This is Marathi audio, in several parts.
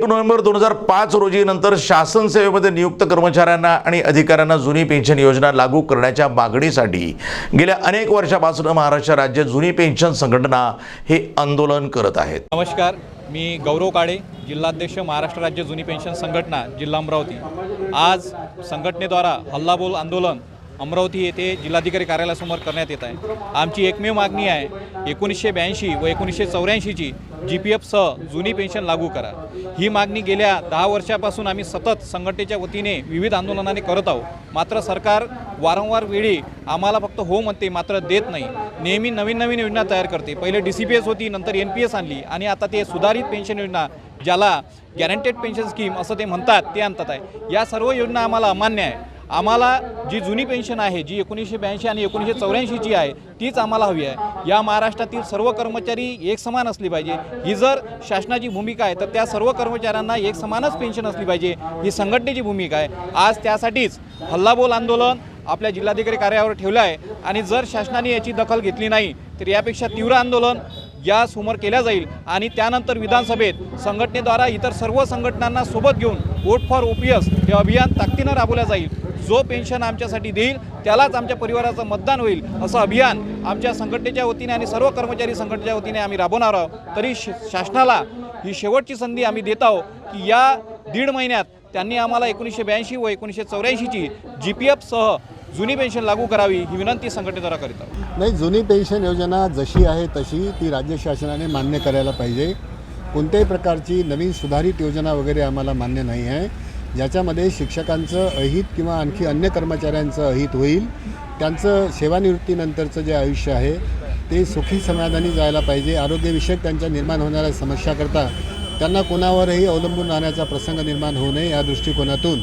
एक नोव्हेंबर दोन हजार पाच रोजी नंतर शासन सेवेमध्ये नियुक्त कर्मचाऱ्यांना आणि अधिकाऱ्यांना जुनी पेन्शन योजना लागू करण्याच्या मागणीसाठी गेल्या अनेक वर्षापासून महाराष्ट्र राज्य जुनी पेन्शन संघटना हे आंदोलन करत आहेत. नमस्कार मी गौरव काळे जिल्हाध्यक्ष महाराष्ट्र राज्य जुनी पेन्शन संघटना जिल्हा अमरावती. आज संघटनेद्वारा हल्लाबोल आंदोलन अमरावती येथे जिल्हाधिकारी कार्यालयासमोर करण्यात येत आहे. आमची एकमेव मागणी आहे एकोणीसशे ब्याऐंशी व एकोणीसशे चौऱ्याऐंशीची जी पी एफसह जुनी पेन्शन लागू करा. ही मागणी गेल्या दहा वर्षापासून आम्ही सतत संघटनेच्या वतीने विविध आंदोलनाने करत आहोत. मात्र सरकार वारंवार वेळी आम्हाला फक्त हो म्हणते मात्र देत नाही. नेहमी नवीन नवीन योजना तयार करते. पहिले डी सी पी एस होती नंतर एन पी एस आणली आणि आता ते सुधारित पेन्शन योजना ज्याला गॅरंटेड पेन्शन स्कीम असं ते म्हणतात ते आणतात आहे. या सर्व योजना आम्हाला अमान्य आहे. आम्हाला जी जुनी पेन्शन आहे जी एकोणीसशे ब्याऐंशी आणि एकोणीसशे चौऱ्याऐंशीची आहे तीच आम्हाला हवी आहे. या महाराष्ट्रातील सर्व कर्मचारी एक समान असली पाहिजे. ही जर शासनाची भूमिका आहे तर त्या सर्व कर्मचाऱ्यांना एक समानच पेन्शन असली पाहिजे. ही संघटनेची भूमिका आहे. आज त्यासाठीच हल्लाबोल आंदोलन आपल्या जिल्हाधिकारी कार्यावर ठेवलं आहे. आणि जर शासनाने याची दखल घेतली नाही तर यापेक्षा तीव्र आंदोलन या समोर केल्या जाईल. आणि त्यानंतर विधानसभेत संघटनेद्वारा इतर सर्व संघटनांना सोबत घेऊन वोट फॉर ओपीएस हे अभियान ताकदीनं राबवलं जाईल. जो पेन्शन आमच्यासाठी देईल त्यालाच आमच्या परिवाराचं मतदान होईल असं अभियान आमच्या संघटनेच्या वतीने आणि सर्व कर्मचारी संघटनेच्या वतीने आम्ही राबवणार आहोत. तरी श शासनाला ही शेवटची संधी आम्ही देत आहोत की या दीड महिन्यात त्यांनी आम्हाला एकोणीसशे ब्याऐंशी व एकोणीसशे चौऱ्याऐंशीची जी पी एफसह जुनी पेन्शन लागू करावी ही विनंती संघटनेद्वारा करीत आहोत. नाही जुनी पेन्शन योजना जशी आहे तशी ती राज्य शासनाने मान्य करायला पाहिजे. कोणत्याही प्रकारची नवीन सुधारित योजना वगैरे आम्हाला मान्य नाही आहे. ज्याच्यामध्ये शिक्षकांचं अहित किंवा आणखी अन्य कर्मचाऱ्यांचं अहित होईल त्यांचं सेवानिवृत्तीनंतरचं जे आयुष्य आहे ते सुखी समाधानी जायला पाहिजे. आरोग्यविषयक त्यांच्या निर्माण होणाऱ्या समस्याकरता त्यांना कोणावरही अवलंबून राहण्याचा प्रसंग निर्माण होऊ नये या दृष्टिकोनातून.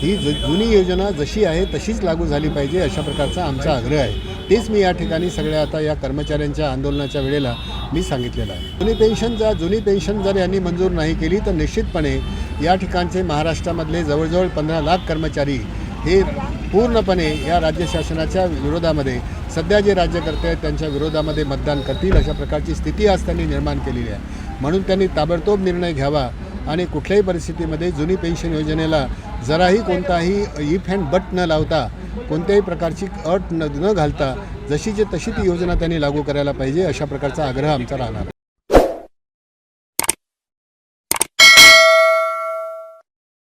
ही ज जुनी योजना जशी आहे तशीच लागू झाली पाहिजे अशा प्रकारचा आमचा आग्रह आहे. तेच मी या ठिकाणी सगळ्या आता या कर्मचाऱ्यांच्या आंदोलनाच्या वेळेला मी सांगितलेलं आहे. जुनी पेन्शन जर जुनी पेन्शन जर यांनी मंजूर नाही केली तर निश्चितपणे या ठिकाणचे महाराष्ट्रामधले जवळजवळ पंधरा लाख कर्मचारी हे पूर्णपणे या राज्य शासनाच्या विरोधामध्ये सध्या जे राज्यकर्ते आहेत त्यांच्या विरोधामध्ये मतदान करतील अशा प्रकारची स्थिती आज त्यांनी निर्माण केलेली आहे. म्हणून त्यांनी ताबडतोब निर्णय घ्यावा आणि कुठल्याही परिस्थितीमध्ये जुनी पेन्शन योजनेला जराही कोणताही इफ अँड बट न लावता कोणत्याही प्रकारची अट न न घालता जशीची तशी ती योजना त्यांनी लागू करायला पाहिजे अशा प्रकारचा आग्रह आमचा राहणार